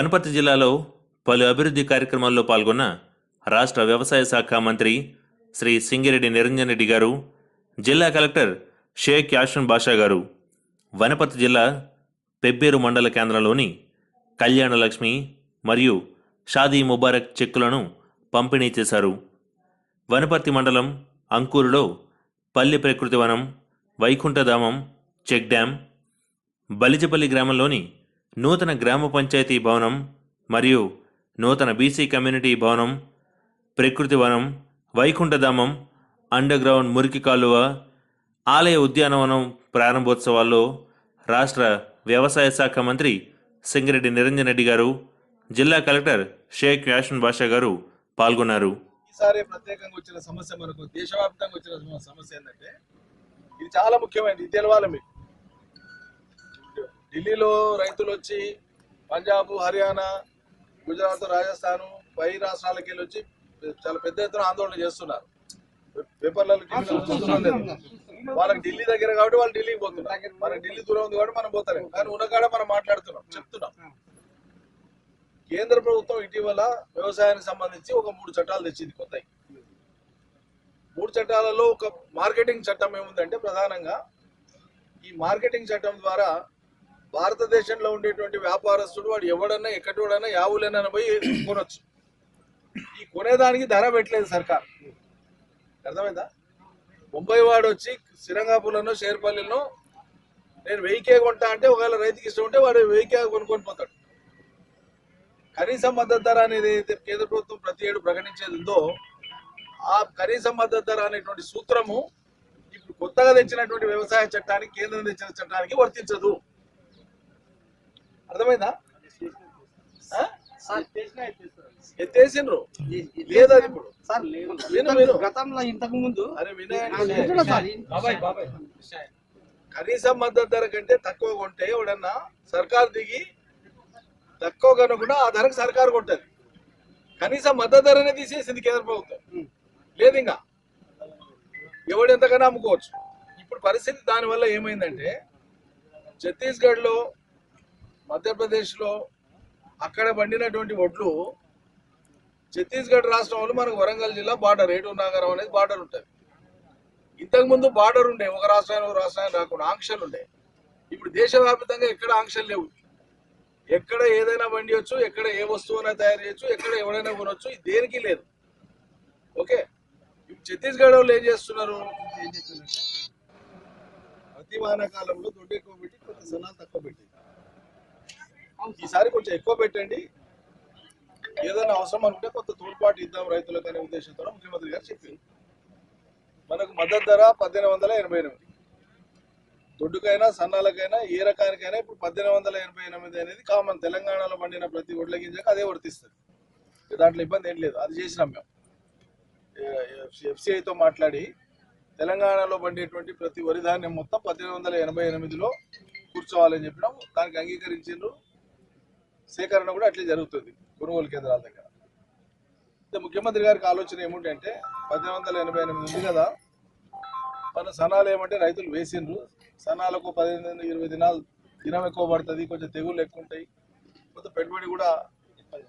వనపర్తి జిల్లాలో పలు అభివృద్ధి కార్యక్రమాల్లో పాల్గొన్న రాష్ట్ర వ్యవసాయ శాఖ మంత్రి శ్రీ సింగిరెడ్డి నిరంజన్ రెడ్డి గారు జిల్లా కలెక్టర్ షేక్ యాషన్ బాషా గారు వనపర్తి జిల్లా పెబ్బేరు మండల కేంద్రంలోని కళ్యాణలక్ష్మి మరియు షాదీ ముబారక్ చెక్కులను పంపిణీ చేశారు. వనపర్తి మండలం అంకూరులో పల్లి ప్రకృతి వనం వైకుంఠధామం చెక్ డ్యాం బలిజపల్లి గ్రామంలోని నూతన గ్రామ పంచాయతీ భవనం మరియు నూతన బీసీ కమ్యూనిటీ భవనం ప్రకృతి వనం వైకుంఠధామం అండర్ గ్రౌండ్ మురికి కాలువ ఆలయ ఉద్యానవనం ప్రారంభోత్సవాల్లో రాష్ట్ర వ్యవసాయ శాఖ మంత్రి సింగిరెడ్డి నిరంజన్ రెడ్డి గారు జిల్లా కలెక్టర్ షేక్ యాషన్ బాషా గారు పాల్గొన్నారు. ఈసారి ప్రత్యేకంగా వచ్చిన సమస్య మనకు దేశవ్యాప్తంగా వచ్చిన సమస్య ఏంటంటే ఇది చాలా ముఖ్యమైనది. ఇది తెలవాలి మీకు. ఢిల్లీలో రైతులు వచ్చి పంజాబ్ హర్యానా గుజరాత్ రాజస్థాన్ పై రాష్ట్రాలకి వెళ్ళి వచ్చి చాలా పెద్ద ఎత్తున ఆందోళన చేస్తున్నారు. పేపర్లలో. వాళ్ళకి ఢిల్లీ దగ్గర కాబట్టి వాళ్ళు ఢిల్లీకి పోతున్నారు. మనకి ఢిల్లీ దూరం ఉంది కాబట్టి మనం పోతలేం. కానీ ఉన్నకాడ మనం మాట్లాడుతున్నాం చెప్తున్నాం. కేంద్ర ప్రభుత్వం ఇటీవల వ్యవసాయానికి సంబంధించి ఒక మూడు చట్టాలు తెచ్చింది కొత్తవి మూడు చట్టాలలో ఒక మార్కెటింగ్ చట్టం ఏముందంటే ప్రధానంగా ఈ మార్కెటింగ్ చట్టం ద్వారా భారతదేశంలో ఉండేటువంటి వ్యాపారస్తుడు వాడు ఎవడన్నా ఎక్కడోడన్నా యావులేనని పోయి కొనొచ్చు. ఈ కొనేదానికి ధర పెట్టలేదు సర్కార్. అర్థమైందా? ముంబై వాడు వచ్చి సిరంగాపూర్లను షేర్పల్లిలో నేను వెయ్యికే కొంటా అంటే ఒకవేళ రైతుకి ఇష్టం ఉంటే వాడు వెయ్యికే కొనుక్కొని పోతాడు. కనీస మద్దతు ధర అనేది కేంద్ర ప్రభుత్వం ప్రతి ఏడు ప్రకటించేది ఉందో ఆ కనీస మద్దతు ధర అనేటువంటి సూత్రము ఇప్పుడు కొత్తగా తెచ్చినటువంటి వ్యవసాయ చట్టానికి కేంద్రం తెచ్చిన చట్టానికి వర్తించదు. అర్థమైందా? ఎత్తేసిండ్రు లేదు అది ఇప్పుడు. సార్ లేదు. గతంలో ఇంతకు ముందు సార్. కనీస మద్దతు ధర కంటే తక్కువ కొంటే ఎవడన్నా సర్కార్ దిగి తక్కువ కనుకుండా ఆ ధరకు సర్కారు కొంటది. కనీస మద్దతు ధరనే తీసేసింది కేంద్ర ప్రభుత్వం. లేదు ఇంకా. ఎవడు ఎంతకన్నా అమ్ముకోవచ్చు. ఇప్పుడు పరిస్థితి దానివల్ల ఏమైందంటే ఛత్తీస్గఢ్లో మధ్యప్రదేశ్లో అక్కడ పండినటువంటి వడ్లు ఛత్తీస్గఢ్ రాష్ట్రంలో వాళ్ళు మనకు వరంగల్ జిల్లా బార్డర్ ఏటూరు నగరం అనేది బార్డర్ ఉంటుంది. ఇంతకుముందు బార్డర్ ఉండే ఒక రాష్ట్రానికి ఒక రాష్ట్రానికి రాకుండా ఆంక్షలు ఉండే. ఇప్పుడు దేశవ్యాప్తంగా ఎక్కడ ఆంక్షలు లేవు. ఎక్కడ ఏదైనా పండియొచ్చు ఎక్కడ ఏ వస్తువునైనా తయారు చేయొచ్చు ఎక్కడ ఎవరైనా కొనొచ్చు ఇది దేనికి లేదు. ఓకే? ఇప్పుడు ఛత్తీస్గఢ్ వాళ్ళు ఏం చేస్తున్నారు? ప్రతి వానాకాలంలో దొడ్డు ఎక్కువ పెట్టి కొంత సన్నాలు తక్కువ పెట్టింది. ఈసారి కొంచెం ఎక్కువ పెట్టండి. ఏదైనా అవసరం అనుకుంటే కొంత తోడ్పాటు ఇద్దాం రైతులకు అనే ఉద్దేశంతో ముఖ్యమంత్రి గారు చెప్పింది మనకు మద్దతు ధర పద్దెనిమిది వందల ఎనభై ఎనిమిది. దొడ్డుకైనా సన్నాలకైనా ఏ రకానికైనా ఇప్పుడు పద్దెనిమిది వందల ఎనభై ఎనిమిది అనేది కామన్. తెలంగాణలో పండిన ప్రతి ఒడ్ల గింజకు అదే వర్తిస్తుంది. దాంట్లో ఇబ్బంది ఏం లేదు. అది చేసినాం మేము. ఎఫ్సిఐతో మాట్లాడి తెలంగాణలో పండేటువంటి ప్రతి వరి ధాన్యం మొత్తం పద్దెనిమిది వందల ఎనభై ఎనిమిదిలో కూర్చోవాలని చెప్పినాం దానికి అంగీకరించిండ్రు. సేకరణ కూడా అట్లే జరుగుతుంది కొనుగోలు కేంద్రాల దగ్గర. అయితే ముఖ్యమంత్రి గారికి ఆలోచన ఏమిటంటే పద్దెనిమిది వందల ఎనభై ఎనిమిది ఉంది కదా మన సనాలు ఏమంటే రైతులు వేసిండ్రు. సనాలకు పదిహేను ఇరవై దినాలు దినం ఎక్కువ పడుతుంది కొంచెం తెగుళ్ళు ఎక్కువ ఉంటాయి. కొంత పెట్టుబడి కూడా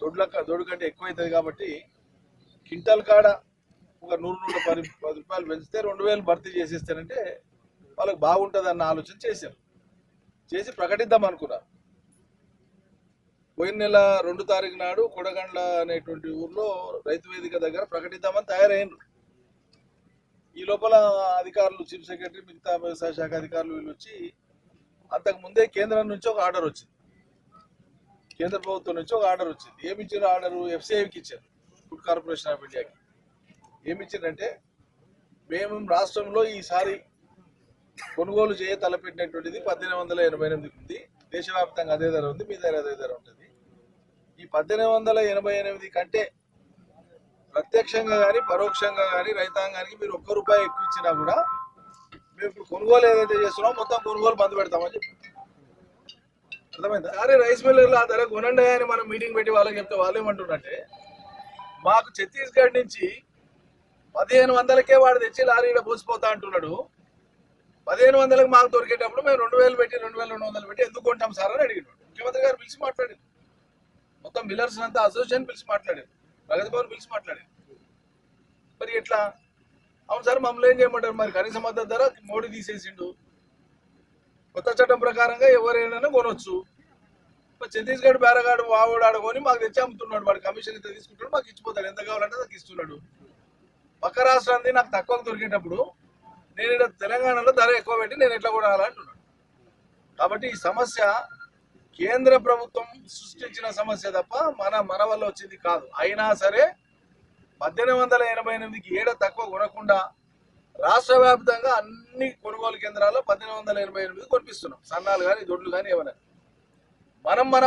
దొడ్ల దొడ్డు కంటే ఎక్కువ అవుతుంది కాబట్టి క్వింటల్ కాడ ఒక నూరు నూట పది పది రూపాయలు పెంచితే రెండు వేలు భర్తీ చేసేస్తారంటే వాళ్ళకి బాగుంటుంది అన్న ఆలోచన చేశారు. చేసి ప్రకటిద్దాం అనుకున్నారు. పోయిన నెల రెండు తారీఖు నాడు కొడగండ్ల అనేటువంటి ఊర్లో రైతు వేదిక దగ్గర ప్రకటిద్దామని తయారైనరు ఈ లోపల అధికారులు చీఫ్ సెక్రటరీ మిగతా వ్యవసాయ శాఖ అధికారులు వీళ్ళు వచ్చి అంతకు ముందే కేంద్రం నుంచి ఒక ఆర్డర్ వచ్చింది. కేంద్ర ప్రభుత్వం నుంచి ఒక ఆర్డర్ వచ్చింది. ఏమి ఇచ్చారు ఆర్డర్? ఎఫ్సిఐకి ఇచ్చారు. ఫుడ్ కార్పొరేషన్ ఆఫ్ ఇండియాకి. ఏమి ఇచ్చిందంటే మేము రాష్ట్రంలో ఈసారి కొనుగోలు చేయ తలపెట్టినటువంటిది పద్దెనిమిది వందల ఎనభై ఎనిమిది ఉంది. దేశవ్యాప్తంగా అదే ధర ఉంది మీ దగ్గర అదే ధర ఉంటుంది. ఈ పద్దెనిమిది వందల ఎనభై ఎనిమిది కంటే ప్రత్యక్షంగా కానీ పరోక్షంగా కానీ రైతాంగానికి మీరు ఒక్క రూపాయి ఎక్కువ ఇచ్చినా కూడా మేము ఇప్పుడు కొనుగోలు ఏదైతే చేస్తున్నామో మొత్తం కొనుగోలు బంద్ పెడతామని చెప్పి. అర్థమైందా? అరే రైస్ మిల్లర్లు ఆ ధర కొనండి అని మనం మీటింగ్ పెట్టి వాళ్ళకి చెప్తే వాళ్ళు ఏమంటున్నట్టే మాకు ఛత్తీస్గఢ్ నుంచి పదిహేను వందలకే వాడు తెచ్చి లారీలో పోసిపోతా అంటున్నాడు. పదిహేను వందలకు మాకు దొరికేటప్పుడు మేము రెండు వేలు పెట్టి రెండు వేల రెండు వందలు పెట్టి ఎందుకు కొంటాం సార్ అని అడిగినాడు. ముఖ్యమంత్రి గారు పిలిచి మాట్లాడారు. మొత్తం మిల్లర్స్ అంతా అసోసియేషన్ పిలిచి మాట్లాడారు. ప్రగతి భవన్ పిలిచి మాట్లాడారు. మరి ఎట్లా? అవును సార్ మమ్మల్ని ఏం చేయమంటారు? మరి కనీస మద్దతు ధర మోడీ తీసేసిండు. కొత్త చట్టం ప్రకారంగా ఎవరైనా కొనొచ్చు. ఛత్తీస్గఢ్ బేరగాడు వాడు ఆడుకొని మాకు తెచ్చి అమ్ముతున్నాడు. వాడు కమిషన్ ఇంత తీసుకుంటాడు మాకు ఇచ్చిపోతాడు. ఎంత కావాలంటే నాకు ఇస్తున్నాడు. పక్క రాష్ట్రాన్ని నాకు తక్కువ దొరికేటప్పుడు నేను ఇక్కడ తెలంగాణలో ధర ఎక్కువ పెట్టి నేను ఎట్లా కొనాలంటున్నాను కాబట్టి ఈ సమస్య కేంద్ర ప్రభుత్వం సృష్టించిన సమస్య తప్ప మన మన వల్ల వచ్చింది కాదు. అయినా సరే పద్దెనిమిది వందల ఎనభై ఎనిమిదికి ఏడ తక్కువ కొనకుండా రాష్ట్ర వ్యాప్తంగా అన్ని కొనుగోలు కేంద్రాల్లో పద్దెనిమిది వందల ఎనభై ఎనిమిది కొనిపిస్తున్నాం. సన్నాలు కానీ దొడ్లు కానీ ఏమైనా. మనం మన